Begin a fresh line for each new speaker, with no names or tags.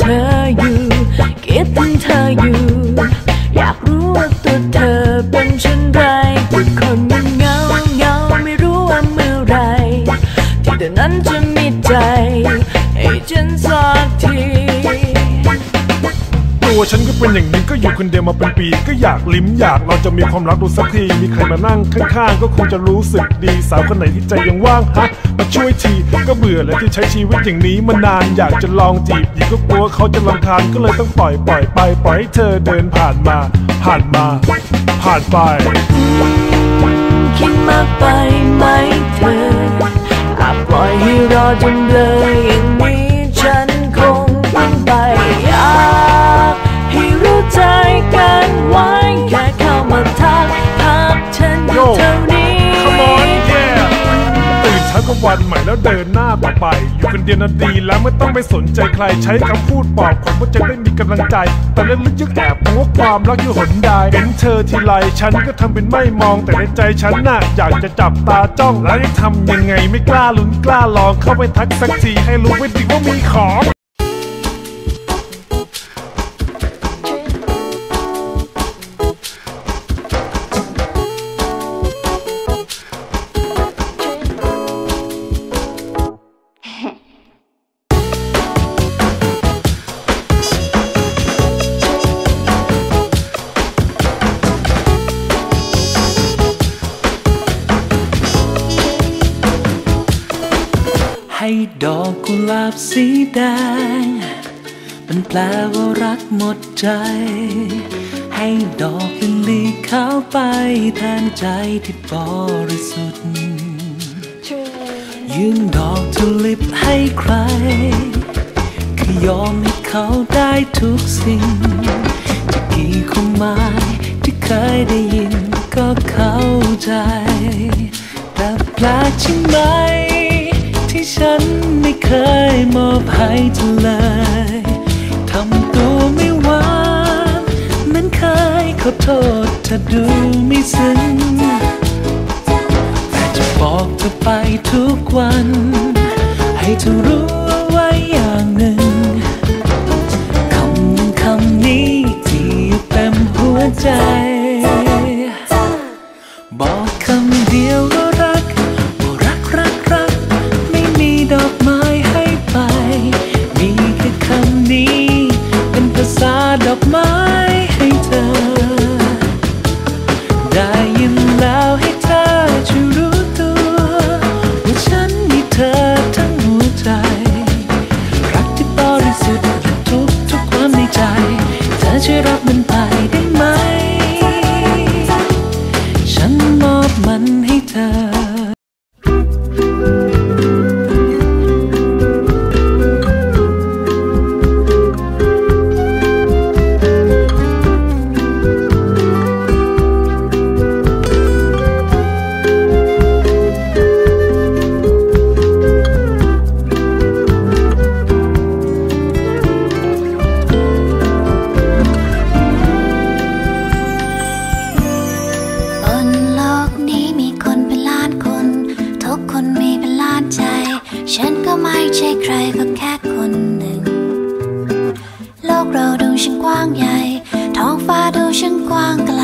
และฉันก็รอเธออยู่ คิดถึงเธออยู่ อยากรู้ว่าตัวเธอเป็นเช่นไรทุกคนมันเงาเงาไม่รู้ว่าเมื่อไร ที่เธอนั้นจะมีใจ ให้ฉันสักที
ตัวฉันก็เป็นอย่างนี้ก็อยู่คนเดียวมาเป็นปี ก็อยากลิ้มอยากเราจะมีความรักดูสักที มีใครมานั่งข้างๆ ก็คงจะรู้สึกดีสาวคนไหนที่ใจยังว่างฮะมาช่วยทีก็เบื่อแล้วที่ใช้ชีวิตอย่างนี้มานานอยากจะลองจีบหญิงก็กลัวเขาจะรำคาญก็เลยต้องปล่อยปล่อยไป ปล่อยให้เธอเดินผ่านมา ผ่านมา ผ่านไป
คิดมากไปไหมเธออาจปล่อยให้รอจนเลยอย่างนี้ วัน
ใหม่แล้วเดินหน้าต่อไป อยู่คนเดียวน่ะดีแล้วไม่ต้องไปสนใจใครใช้คำพูดปลอบผมว่าจะได้มีกำลังใจ แต่เล่นลึกยังแอบมองว่าความรักอยู่หนใดเห็นเธอทีไรฉันก็ทำเป็นไม่มองแต่ในใจฉันน่ะอยากจะจับตาจ้องแล้วจะทำยังไงไม่กล้าลุ้นกล้าลองเข้าไปทักสักทีให้รู้ไว้ดีว่ามีของ
ดอกกุหลาบสีแดง มันแปลว่ารักหมดใจ ให้ดอกลิลลี่ขาวไปแทนใจที่บริสุทธิ์ยื่นดอกทุลิปให้ใคร คือยอมให้เขาได้ทุกสิ่งจะกี่ความหมายที่เคยได้ยินก็เข้าใจ แต่แปลกใช่ไหม ที่ฉันไม่เคยมอบให้เธอเลยทำตัวไม่หวานเหมือนเคยขอโทษเธอดูไม่ซึ้งแต่จะบอกเธอไปทุกวัน ให้เธอรู้เอาไว้อย่างหนึ่งคำหนึ่งคำนี้ที่อยู่เต็มหัวใจ ใช่ใคร
ก็แค่คนหนึ่ง โลกเราดูช่างกว้างใหญ่ ท้องฟ้าดูช่างกว้างไกล